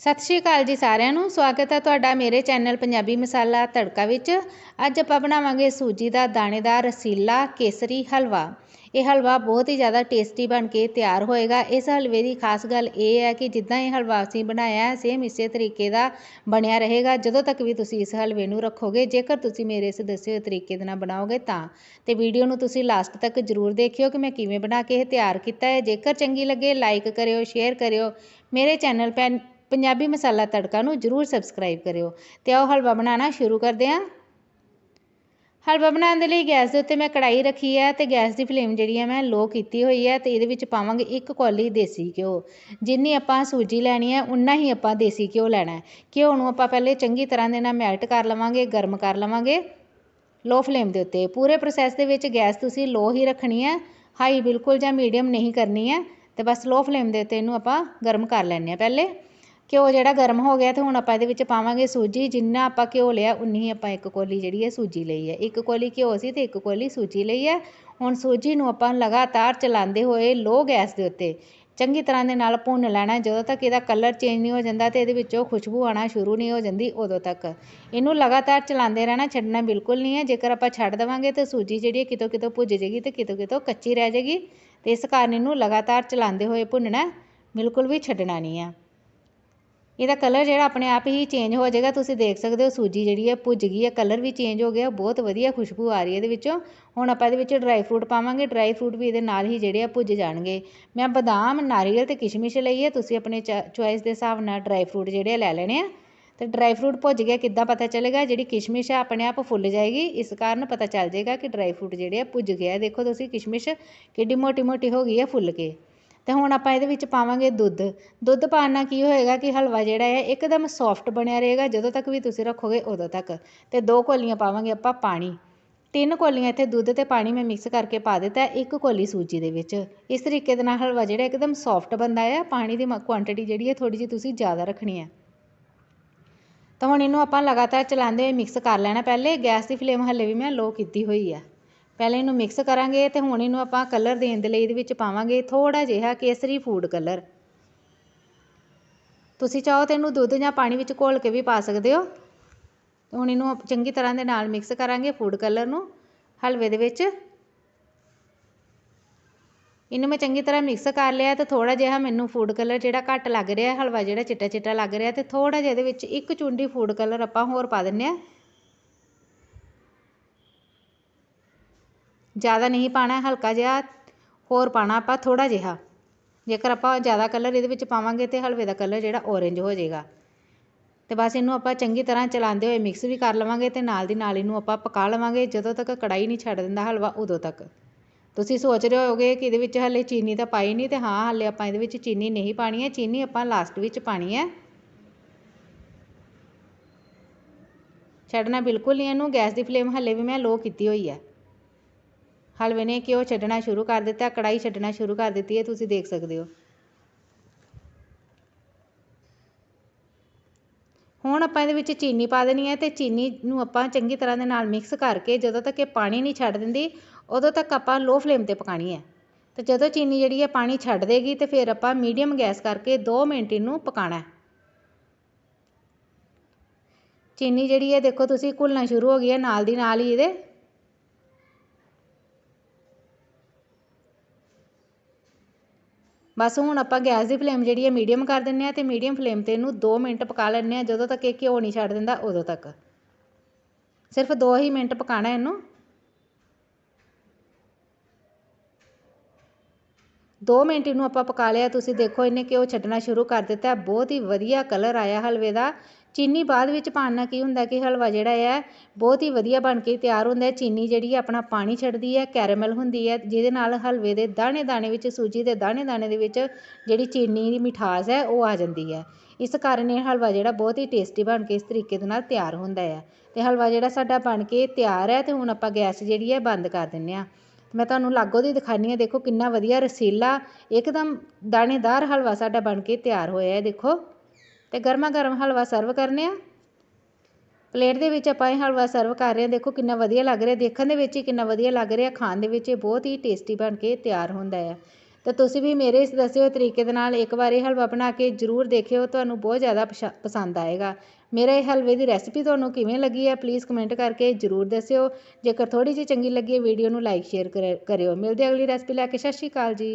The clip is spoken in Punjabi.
ਸਤਿ ਸ਼੍ਰੀ ਅਕਾਲ ਜੀ ਸਾਰਿਆਂ ਨੂੰ। ਸਵਾਗਤ ਹੈ ਤੁਹਾਡਾ ਮੇਰੇ ਚੈਨਲ ਪੰਜਾਬੀ ਮਸਾਲਾ ਤੜਕਾ ਵਿੱਚ। ਅੱਜ ਆਪਾਂ ਬਣਾਵਾਂਗੇ ਸੂਜੀ ਦਾ ਦਾਣੇਦਾਰ ਰਸੀਲਾ ਕੇਸਰੀ ਹਲਵਾ। ਇਹ ਹਲਵਾ ਬਹੁਤ ਹੀ ਜ਼ਿਆਦਾ ਟੇਸਟੀ ਬਣ ਕੇ ਤਿਆਰ ਹੋਏਗਾ। ਇਸ ਹਲਵੇ ਦੀ ਖਾਸ ਗੱਲ ਇਹ ਹੈ ਕਿ ਜਿੱਦਾਂ ਇਹ ਹਲਵਾ ਅਸੀਂ ਬਣਾਇਆ, ਸੇਮ ਇਸੇ ਤਰੀਕੇ ਦਾ ਬਣਿਆ ਰਹੇਗਾ। ਜਦੋਂ ਤੱਕ ਵੀ ਤੁਸੀਂ ਇਸ ਹਲਵੇ ਨੂੰ ਰੱਖੋਗੇ, ਜੇਕਰ ਤੁਸੀਂ ਮੇਰੇ ਇਸ ਦੱਸੇ ਹੋਏ ਤਰੀਕੇ ਦੇ ਨਾਲ ਬਣਾਓਗੇ ਤਾਂ। ਤੇ ਵੀਡੀਓ ਨੂੰ ਤੁਸੀਂ ਲਾਸਟ ਤੱਕ ਜ਼ਰੂਰ ਦੇਖਿਓ ਕਿ ਮੈਂ ਕਿਵੇਂ ਬਣਾ ਕੇ ਇਹ ਤਿਆਰ ਕੀਤਾ ਹੈ। ਜੇਕਰ ਚੰਗੀ ਲੱਗੇ, ਲਾਈਕ ਕਰਿਓ, ਸ਼ੇਅਰ ਕਰਿਓ। ਮੇਰੇ ਚੈਨਲ ਪੈਨ ਪੰਜਾਬੀ ਮਸਾਲਾ ਤੜਕਾ ਨੂੰ ਜ਼ਰੂਰ ਸਬਸਕ੍ਰਾਈਬ ਕਰਿਓ ਤੇ ਆਓ ਹਲਵਾ ਬਣਾਉਣਾ ਸ਼ੁਰੂ ਕਰਦੇ ਹਾਂ। ਹਲਵਾ ਬਣਾਉਣ ਦੇ ਲਈ ਗੈਸ ਦੇ ਉੱਤੇ ਮੈਂ ਕੜਾਈ ਰੱਖੀ ਹੈ ਤੇ ਗੈਸ ਦੀ ਫਲੇਮ ਜਿਹੜੀ ਹੈ ਮੈਂ ਲੋ ਕੀਤੀ ਹੋਈ ਹੈ ਤੇ ਇਹਦੇ ਵਿੱਚ ਪਾਵਾਂਗੇ ਇੱਕ ਕੌਲੀ ਦੇਸੀ ਘਿਓ। ਜਿੰਨੀ ਆਪਾਂ ਸੂਜੀ ਲੈਣੀ ਹੈ ਉਨਾ ਹੀ ਆਪਾਂ ਦੇਸੀ ਘਿਓ ਲੈਣਾ ਹੈ। ਘਿਓ ਨੂੰ ਆਪਾਂ ਪਹਿਲੇ ਚੰਗੀ ਤਰ੍ਹਾਂ ਦੇ ਨਾਲ ਮੈਲਟ ਕਰ ਲਵਾਂਗੇ, ਗਰਮ ਕਰ ਲਵਾਂਗੇ। ਲੋ ਫਲੇਮ ਦੇ ਉੱਤੇ ਪੂਰੇ ਪ੍ਰੋਸੈਸ ਦੇ ਵਿੱਚ ਗੈਸ ਤੁਸੀਂ ਲੋ ਹੀ ਰੱਖਣੀ ਹੈ ਹਾਈ ਬਿਲਕੁਲ ਜਾਂ ਮੀਡੀਅਮ ਨਹੀਂ ਕਰਨੀ ਹੈ ਤੇ ਬਸ ਲੋ ਫਲੇਮ ਦੇ ਉੱਤੇ ਇਹਨੂੰ ਆਪਾਂ ਗਰਮ ਕਰ ਲੈਣੇ ਆ ਪਹਿਲੇ। ਘਿਓ ਜਿਹੜਾ ਗਰਮ ਹੋ ਗਿਆ ਅਤੇ ਹੁਣ ਆਪਾਂ ਇਹਦੇ ਵਿੱਚ ਪਾਵਾਂਗੇ ਸੂਜੀ, ਜਿੰਨਾ ਆਪਾਂ ਘਿਓ ਲਿਆ, ਉਨੀ ਹੀ ਆਪਾਂ ਇੱਕ ਕੌਲੀ ਜਿਹੜੀ ਹੈ ਸੂਜੀ ਲਈ ਹੈ। ਇੱਕ ਕੋਲੀ ਘਿਓ ਸੀ ਅਤੇ ਇੱਕ ਕੌਲੀ ਸੂਜੀ ਲਈ ਹੈ। ਹੁਣ ਸੂਜੀ ਨੂੰ ਆਪਾਂ ਲਗਾਤਾਰ ਚਲਾਉਂਦੇ ਹੋਏ ਲੋ ਗੈਸ ਦੇ ਉੱਤੇ ਚੰਗੀ ਤਰ੍ਹਾਂ ਦੇ ਨਾਲ ਭੁੰਨ ਲੈਣਾ ਜਦੋਂ ਤੱਕ ਇਹਦਾ ਕਲਰ ਚੇਂਜ ਨਹੀਂ ਹੋ ਜਾਂਦਾ ਤੇ ਇਹਦੇ ਵਿੱਚੋਂ ਖੁਸ਼ਬੂ ਆਣਾ ਸ਼ੁਰੂ ਨਹੀਂ ਹੋ ਜਾਂਦੀ ਉਦੋਂ ਤੱਕ। ਇਹਨੂੰ ਲਗਾਤਾਰ ਚਲਾਉਂਦੇ ਰਹਿਣਾ ਛੱਡਣਾ ਬਿਲਕੁਲ ਨਹੀਂ ਹੈ। ਜੇਕਰ ਆਪਾਂ ਛੱਡ ਦੇਵਾਂਗੇ ਤੇ ਸੂਜੀ ਜਿਹੜੀ ਹੈ ਕਿਤੋਂ ਕਿਤੋਂ ਭੁੱਜ ਜਾਏਗੀ ਤੇ ਕਿਤੋਂ ਕਿਤੋਂ ਕੱਚੀ ਰਹਿ ਜਾਏਗੀ ਤੇ ਇਸ ਕਾਰਨ ਇਹਨੂੰ ਲਗਾਤਾਰ ਚਲਾਉਂਦੇ ਹੋਏ ਭੁੰਨਣਾ ਬਿਲਕੁਲ ਵੀ ਛੱਡਣਾ ਨਹੀਂ ਹੈ। ਇਹਦਾ ਕਲਰ ਜਿਹੜਾ ਆਪਣੇ ਆਪ ਹੀ ਚੇਂਜ ਹੋ ਜਾਏਗਾ, ਤੁਸੀਂ ਦੇਖ ਸਕਦੇ ਹੋ ਸੂਜੀ ਜਿਹੜੀ ਹੈ ਭੁੱਜ ਗਈ ਹੈ ਕਲਰ ਵੀ ਚੇਂਜ ਹੋ ਗਿਆ, ਬਹੁਤ ਵਧੀਆ ਖੁਸ਼ਬੂ ਆ ਰਹੀ ਹੈ ਇਹਦੇ ਵਿੱਚੋਂ। ਹੁਣ ਆਪਾਂ ਇਹਦੇ ਵਿੱਚ ਡਰਾਈ ਫਰੂਟ ਪਾਵਾਂਗੇ ਡਰਾਈ ਫਰੂਟ ਵੀ ਇਹਦੇ ਨਾਲ ਹੀ ਜਿਹੜੇ ਆ ਭੁੱਜ ਜਾਣਗੇ। ਮੈਂ ਬਦਾਮ, ਨਾਰੀਅਲ ਤੇ ਕਿਸ਼ਮਿਸ਼ ਲਈ ਹੈ, ਤੁਸੀਂ ਆਪਣੇ ਚੁਆਇਸ ਦੇ ਹਿਸਾਬ ਨਾਲ ਡਰਾਈ ਫਰੂਟ ਜਿਹੜੇ ਲੈ ਲੈਣੇ ਆ। ਤੇ ਡਰਾਈ ਫਰੂਟ ਭੁੱਜ ਗਿਆ, ਕਿੱਦਾਂ ਪਤਾ ਚੱਲੇਗਾ? ਜਿਹੜੀ ਕਿਸ਼ਮਿਸ਼ ਆ ਆਪਣੇ ਆਪ ਫੁੱਲ ਜਾਏਗੀ, ਇਸ ਕਾਰਨ ਪਤਾ ਚੱਲ ਜਾਏਗਾ ਕਿ ਡਰਾਈ ਫਰੂਟ ਜਿਹੜੇ ਆ ਭੁੱਜ ਗਿਆ ਦੇਖੋ ਤੁਸੀਂ ਕਿਸ਼ਮਿਸ਼ ਕਿੱਡੀ ਮੋਟੀ ਮੋਟੀ ਹੋ ਗਈ ਹੈ ਫੁੱਲ ਕੇ। ਅਤੇ ਹੁਣ ਆਪਾਂ ਇਹਦੇ ਵਿੱਚ ਪਾਵਾਂਗੇ ਦੁੱਧ। ਦੁੱਧ ਪਾਉਣ ਨਾਲ ਕੀ ਹੋਏਗਾ ਕਿ ਹਲਵਾ ਜਿਹੜਾ ਹੈ, ਇੱਕਦਮ ਸੋਫਟ ਬਣਿਆ ਰਹੇਗਾ, ਜਦੋਂ ਤੱਕ ਵੀ ਤੁਸੀਂ ਰੱਖੋਗੇ ਉਦੋਂ ਤੱਕ। ਅਤੇ ਦੋ ਕੋਲੀਆਂ ਪਾਵਾਂਗੇ ਆਪਾਂ ਪਾਣੀ। ਤਿੰਨ ਕੋਲੀਆਂ ਇੱਥੇ ਦੁੱਧ ਤੇ ਪਾਣੀ ਮੈਂ ਮਿਕਸ ਕਰਕੇ ਪਾ ਦਿੱਤਾ ਇੱਕ ਕੋਲੀ ਸੂਜੀ ਦੇ ਵਿੱਚ। ਇਸ ਤਰੀਕੇ ਦੇ ਨਾਲ ਹਲਵਾ ਜਿਹੜਾ ਇੱਕਦਮ ਸੌਫਟ ਬਣਦਾ ਹੈ ਪਾਣੀ ਦੀ ਕੁਆਂਟੀਟੀ ਜਿਹੜੀ ਹੈ ਥੋੜੀ ਜਿਹੀ ਤੁਸੀਂ ਜ਼ਿਆਦਾ ਰੱਖਣੀ ਹੈ। ਤਾਂ ਹੁਣ ਇਹਨੂੰ ਆਪਾਂ ਲਗਾਤਾਰ ਚਲਾਉਂਦੇ ਹੋਏ ਮਿਕਸ ਕਰ ਲੈਣਾ। ਪਹਿਲੇ ਗੈਸ ਦੀ ਫਲੇਮ ਹੱਲੇ ਵੀ ਮੈਂ ਲੋ ਕੀਤੀ ਹੋਈ ਹੈ। ਪਹਿਲੇ ਇਹਨੂੰ ਮਿਕਸ ਕਰਾਂਗੇ ਤੇ ਹੁਣ ਇਹਨੂੰ ਆਪਾਂ ਕਲਰ ਦੇਣ ਦੇ ਲਈ ਇਹਦੇ ਵਿੱਚ ਪਾਵਾਂਗੇ ਥੋੜਾ ਜਿਹਾ ਕੇਸਰੀ ਫੂਡ ਕਲਰ ਤੁਸੀਂ ਚਾਹੋ ਤੇ ਇਹਨੂੰ ਦੁੱਧ ਜਾਂ ਪਾਣੀ ਵਿੱਚ ਘੋਲ ਕੇ ਵੀ ਪਾ ਸਕਦੇ ਹੋ। ਹੁਣ ਇਹਨੂੰ ਚੰਗੀ ਤਰ੍ਹਾਂ ਦੇ ਨਾਲ ਮਿਕਸ ਕਰਾਂਗੇ ਫੂਡ ਕਲਰ ਨੂੰ। ਹਲਵੇ ਦੇ ਵਿੱਚ। ਇਹਨੂੰ ਮੈਂ ਚੰਗੀ ਤਰ੍ਹਾਂ ਮਿਕਸ ਕਰ ਲਿਆ ਤੇ ਥੋੜਾ ਜਿਹਾ ਮੈਨੂੰ ਫੂਡ ਕਲਰ ਜਿਹੜਾ ਘੱਟ ਲੱਗ ਰਿਹਾ, ਹਲਵਾ ਜਿਹੜਾ ਚਿੱਟਾ ਚਿੱਟਾ ਲੱਗ ਰਿਹਾ ਤੇ ਥੋੜਾ ਜਿਹਾ ਇਹਦੇ ਵਿੱਚ ਇੱਕ ਚੁੰਡੀ ਫੂਡ ਕਲਰ ਆਪਾਂ ਹੋਰ ਪਾ ਦਿੰਨੇ ਆ ਜ਼ਿਆਦਾ ਨਹੀਂ ਪਾਉਣਾ ਹਲਕਾ ਜਿਹਾ ਹੋਰ ਪਾਉਣਾ ਆਪਾਂ ਥੋੜ੍ਹਾ ਜਿਹਾ। ਜੇਕਰ ਆਪਾਂ ਜ਼ਿਆਦਾ ਕਲਰ ਇਹਦੇ ਵਿੱਚ ਪਾਵਾਂਗੇ ਤਾਂ ਹਲਵੇ ਦਾ ਕਲਰ ਜਿਹੜਾ ਔਰੇਂਜ ਹੋ ਜਾਏਗਾ। ਅਤੇ ਬਸ ਇਹਨੂੰ ਆਪਾਂ ਚੰਗੀ ਤਰ੍ਹਾਂ ਚਲਾਉਂਦੇ ਹੋਏ ਮਿਕਸ ਵੀ ਕਰ ਲਵਾਂਗੇ ਅਤੇ ਨਾਲ ਦੀ ਨਾਲ ਇਹਨੂੰ ਆਪਾਂ ਪਕਾ ਲਵਾਂਗੇ, ਜਦੋਂ ਤੱਕ ਕੜਾਹੀ ਨਹੀਂ ਛੱਡ ਦਿੰਦਾ ਹਲਵਾ, ਉਦੋਂ ਤੱਕ। ਤੁਸੀਂ ਸੋਚ ਰਹੇ ਹੋਗੇ ਕਿ ਇਹਦੇ ਵਿੱਚ ਹਲੇ ਚੀਨੀ ਤਾਂ ਪਾਈ ਨਹੀਂ ਤੇ ਹਾਂ, ਹਲੇ ਆਪਾਂ ਇਹਦੇ ਵਿੱਚ ਚੀਨੀ ਨਹੀਂ ਪਾਣੀ ਹੈ, ਚੀਨੀ ਆਪਾਂ ਲਾਸਟ ਵਿੱਚ ਪਾਣੀ ਹੈ। ਛੱਡਣਾ ਬਿਲਕੁਲ ਨਹੀਂ, ਇਹਨੂੰ ਗੈਸ ਦੀ ਫਲੇਮ ਹਲੇ ਵੀ ਮੈਂ ਲੋ ਕੀਤੀ ਹੋਈ ਹੈ। ਹਲਵੇ ਨੇ ਘਿਓ ਛੱਡਣਾ ਸ਼ੁਰੂ ਕਰ ਦਿੱਤਾ ਕੜਾਈ ਛੱਡਣਾ ਸ਼ੁਰੂ ਕਰ ਦਿੱਤੀ ਹੈ, ਤੁਸੀਂ ਦੇਖ ਸਕਦੇ ਹੋ। ਹੁਣ ਆਪਾਂ ਇਹਦੇ ਵਿੱਚ ਚੀਨੀ ਪਾ ਦੇਣੀ ਹੈ ਤੇ ਚੀਨੀ ਨੂੰ ਆਪਾਂ ਚੰਗੀ ਤਰ੍ਹਾਂ ਦੇ ਨਾਲ ਮਿਕਸ ਕਰਕੇ ਜਦੋਂ ਤੱਕ ਇਹ ਪਾਣੀ ਨਹੀਂ ਛੱਡ ਦਿੰਦੀ, ਉਦੋਂ ਤੱਕ ਆਪਾਂ ਲੋ ਫਲੇਮ ਤੇ ਪਕਾਣੀ ਹੈ। ਤੇ ਜਦੋਂ ਚੀਨੀ ਜਿਹੜੀ ਹੈ ਪਾਣੀ ਛੱਡ ਦੇਗੀ ਤੇ ਫਿਰ ਆਪਾਂ ਮੀਡੀਅਮ ਗੈਸ ਕਰਕੇ 2 ਮਿੰਟ ਇਹਨੂੰ ਪਕਾਣਾ ਹੈ। ਚੀਨੀ ਜਿਹੜੀ ਹੈ ਦੇਖੋ ਤੁਸੀਂ ਘੁਲਣਾ ਸ਼ੁਰੂ ਹੋ ਗਈ ਹੈ, ਨਾਲ ਦੀ ਨਾਲ ਹੀ ਇਹਦੇ ਬਸ ਹੁਣ ਆਪਾਂ ਗੈਸ ਦੀ ਫਲੇਮ ਜਿਹੜੀ ਹੈ ਮੀਡੀਅਮ ਕਰ ਦਿੰਦੇ ਹਾਂ ਅਤੇ ਮੀਡੀਅਮ ਫਲੇਮ ਤੇ ਇਹਨੂੰ 2 ਮਿੰਟ ਪਕਾ ਲੈਂਦੇ ਹਾਂ। ਜਦੋਂ ਤੱਕ ਇਹ ਘਿਓ ਨਹੀਂ ਛੱਡ ਦਿੰਦਾ, ਉਦੋਂ ਤੱਕ। ਸਿਰਫ 2 ਹੀ ਮਿੰਟ ਪਕਾਣਾ ਇਹਨੂੰ। 2 ਮਿੰਟ ਇਹਨੂੰ ਆਪਾਂ ਪਕਾ ਲਿਆ। ਤੁਸੀਂ ਦੇਖੋ, ਇਹਨੇ ਘਿਓ ਛੱਡਣਾ ਸ਼ੁਰੂ ਕਰ ਦਿੱਤਾ। ਬਹੁਤ ਹੀ ਵਧੀਆ ਕਲਰ ਆਇਆ ਹਲਵੇ ਦਾ। ਚੀਨੀ ਬਾਅਦ ਵਿੱਚ ਪਾਉਣ ਨਾਲ ਕੀ ਹੁੰਦਾ ਕਿ ਹਲਵਾ ਜਿਹੜਾ ਹੈ ਬਹੁਤ ਹੀ ਵਧੀਆ ਬਣ ਕੇ ਤਿਆਰ ਹੁੰਦਾ ਚੀਨੀ ਜਿਹੜੀ ਆਪਣਾ ਪਾਣੀ ਛੱਡਦੀ ਹੈ, ਕੈਰੇਮਲ ਹੁੰਦੀ ਹੈ, ਜਿਹਦੇ ਨਾਲ ਹਲਵੇ ਦੇ ਦਾਣੇ ਦਾਣੇ ਵਿੱਚ, ਸੂਜੀ ਦੇ ਦਾਣੇ ਦਾਣੇ ਦੇ ਵਿੱਚ ਜਿਹੜੀ ਚੀਨੀ ਦੀ ਮਿਠਾਸ ਹੈ, ਉਹ ਆ ਜਾਂਦੀ ਹੈ। ਇਸ ਕਾਰਨ ਇਹ ਹਲਵਾ ਜਿਹੜਾ ਬਹੁਤ ਹੀ ਟੇਸਟੀ ਬਣ ਕੇ ਇਸ ਤਰੀਕੇ ਦੇ ਨਾਲ ਤਿਆਰ ਹੁੰਦਾ ਹੈ ਤੇ ਹਲਵਾ ਜਿਹੜਾ ਸਾਡਾ ਬਣ ਕੇ ਤਿਆਰ ਹੈ, ਤੇ ਹੁਣ ਆਪਾਂ ਗੈਸ ਜਿਹੜੀ ਹੈ, ਬੰਦ ਕਰ ਦਿੰਨੇ ਆ ਮੈਂ ਤੁਹਾਨੂੰ ਲਾਗੋ ਦੀ ਦਿਖਾਨੀ ਆ ਦੇਖੋ ਕਿੰਨਾ ਵਧੀਆ ਰਸੀਲਾ, ਇੱਕਦਮ ਦਾਣੇਦਾਰ ਹਲਵਾ ਸਾਡਾ ਬਣ ਕੇ ਤਿਆਰ ਹੋਇਆ ਹੈ, ਦੇਖੋ। ਤੇ ਗਰਮਾ ਗਰਮ ਹਲਵਾ ਸਰਵ ਕਰਨੇ ਆ। ਪਲੇਟ ਦੇ ਵਿੱਚ ਆਪਾਂ ਇਹ ਹਲਵਾ ਸਰਵ ਕਰ ਰਹੇ ਹਾਂ ਦੇਖੋ ਕਿੰਨਾ ਵਧੀਆ ਲੱਗ ਰਿਹਾ। ਦੇਖਣ ਦੇ ਵਿੱਚ ਹੀ ਕਿੰਨਾ ਵਧੀਆ ਲੱਗ ਰਿਹਾ। ਖਾਣ ਦੇ ਵਿੱਚ ਇਹ ਬਹੁਤ ਹੀ ਟੇਸਟੀ ਬਣ ਕੇ ਤਿਆਰ ਹੁੰਦਾ ਹੈ ਤਾਂ ਤੁਸੀਂ ਵੀ ਮੇਰੇ ਇਸ ਦੱਸੇ ਹੋਏ ਤਰੀਕੇ ਦੇ ਨਾਲ ਇੱਕ ਵਾਰ ਇਹ ਹਲਵਾ ਬਣਾ ਕੇ ਜ਼ਰੂਰ ਦੇਖਿਓ। ਤੁਹਾਨੂੰ ਬਹੁਤ ਜ਼ਿਆਦਾ ਪਛਾ- ਪਸੰਦ ਆਏਗਾ। ਮੇਰਾ ਇਹ ਹਲਵੇ ਦੀ ਰੈਸਪੀ ਤੁਹਾਨੂੰ ਕਿਵੇਂ ਲੱਗੀ ਹੈ ਪਲੀਜ਼ ਕਮੈਂਟ ਕਰਕੇ ਜ਼ਰੂਰ ਦੱਸਿਓ। ਜੇਕਰ ਥੋੜੀ ਜਿਹੀ ਚੰਗੀ ਲੱਗੀ ਹੈ ਵੀਡੀਓ ਨੂੰ ਲਾਈਕ ਸ਼ੇਅਰ ਕਰਿਓ। ਮਿਲਦੇ ਅਗਲੀ ਰੈਸਪੀ ਲੈ ਕੇ। ਸਤਿ ਸ਼੍ਰੀ ਅਕਾਲ ਜੀ।